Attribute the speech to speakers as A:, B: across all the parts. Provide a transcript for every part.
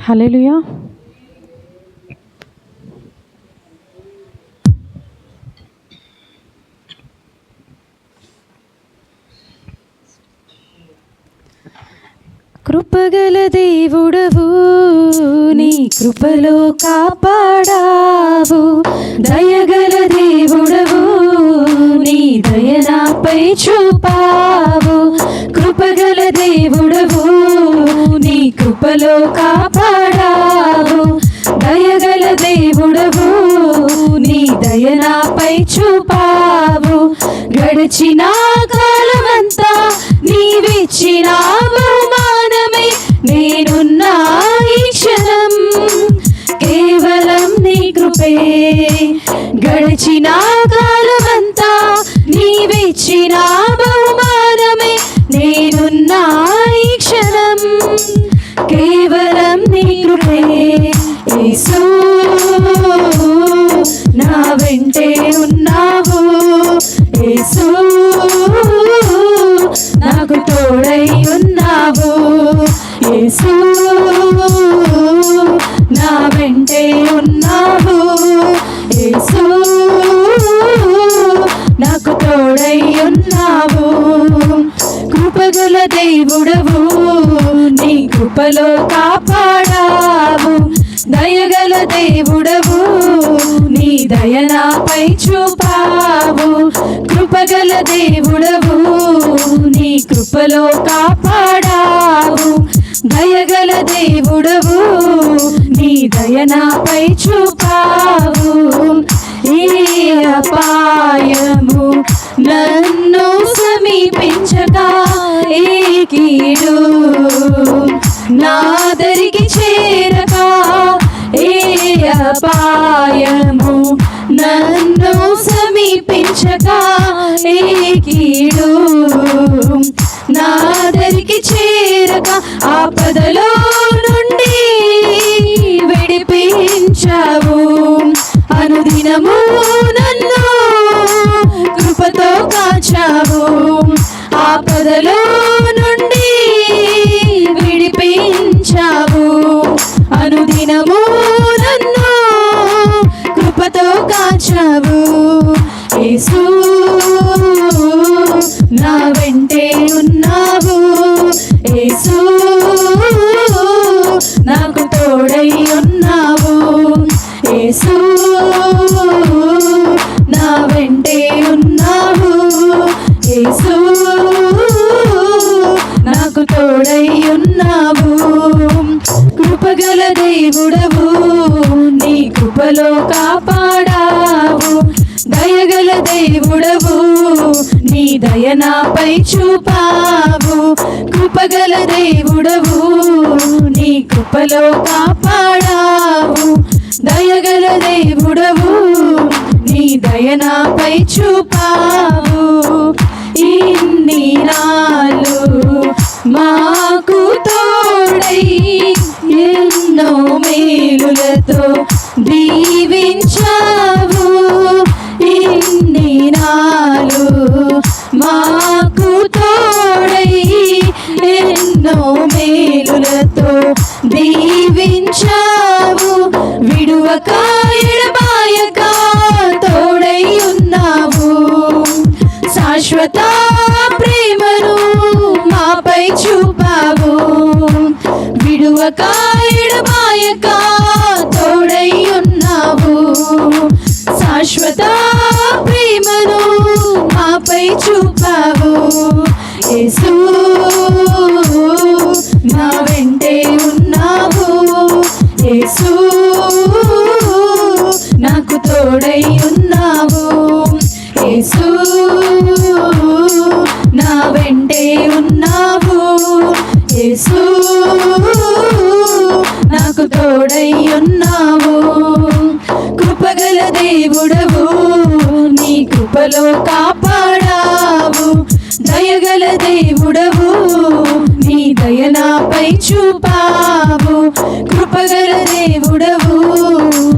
A: హల్లెలూయా. కృపగల దేవుడవు నీ కృపలో కాపాడావు. దయగల దేవుడవు నీ దయనాపై చూపావు. కృపగల దేవుడవు. నీ కృపలో కాపాడావు. దయగల దేవుడవు. నీ దయనాపై చూపావు. గడిచిన కాలమంతా నీవిచ్చిన బహుమానమే. నేనున్నా ఈ క్షణం కేవలం నీ కృపే. గడిచిన కాలమంతా నీవిచ్చిన బహుమానం యేసు నా వెంటే ఉన్నావు. యేసు నాకు తోడై ఉన్నావు. యేసు నా వెంటే ఉన్నావు. యేసు నాకు తోడై ఉన్నావు. కృపగల దేవుడవు నీ కృపలో కాపాడావు. దయ దేవుడవు నీ దయనాపై చూపావు. కృపగల దేవుడవు నీ కృపలో కాపాడావు. దయగల దేవుడవు నీ దయనాపై చూపావు. ఏ అపాయము నన్ను సమీపించగా ఏ కీడు నాదే అపాయము నన్ను సమీపించగా ఏ కీడు నాదరికి చేరక ఆపదలో నుండి విడిపించావు. అనుదినము నన్ను కృపతో కాచావు. ఆపదలో వెంటే ఉన్నావు. యేసు నాకు తోడై ఉన్నావు. కృపగల దేవుడవు నీ కృపలో కాపాడావు. దయగల దేవుడవు నీ దయనాపై చూపావు. కృపగల దేవుడవు నీ కృపలో కాపాడావు. దయగల దేవుడవు దయనాపై చూపావు. ఇన్ని నాలు మాకు తోడై ఎన్నో మేలులతో దీవించావు. ఇన్ని నాలు మాకు తోడై ఎన్నో మేలులతో దీవించావు. విడువకా శాశ్వత ప్రేమను మాపై చూపావు. విడువక ఎడబాయక తోడై ఉన్నావు. శాశ్వత ప్రేమను మాపై చూపావు. యేసు నా వెంటే ఉన్నావు. యేసు నాకు తోడై ఉన్నావు. యేసు నా వెంటే ఉన్నావు. యేసు నాకు తోడై ఉన్నావు. కృపగల దేవుడవు నీ కృపలో కాపాడావు. దయగల దేవుడవు నీ దయనాపై చూపావు. కృపగల దేవుడవు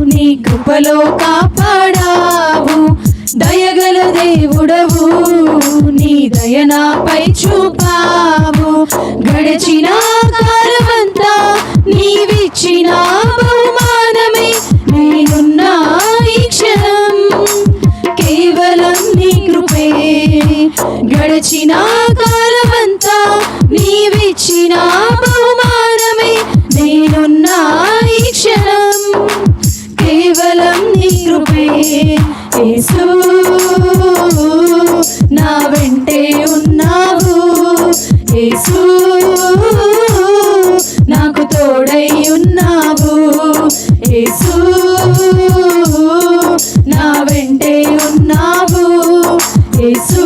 A: నీ కృపలో కాపాడావు. నీ నాపై చూపావు గడిచిన కాలమంతా నీవిచ్చిన బహుమానమే. నేనున్న ఈ క్షణం కేవలం నీ కృపే. గడిచిన కాలమంతా నీవిచ్చిన బహుమానమే. నేనున్న ఈ క్షణం కేవలం నీ కృపే. యేసు యేసు నాకు తోడై ఉన్నావు. యేసు నా వెంటే ఉన్నావు. యేసు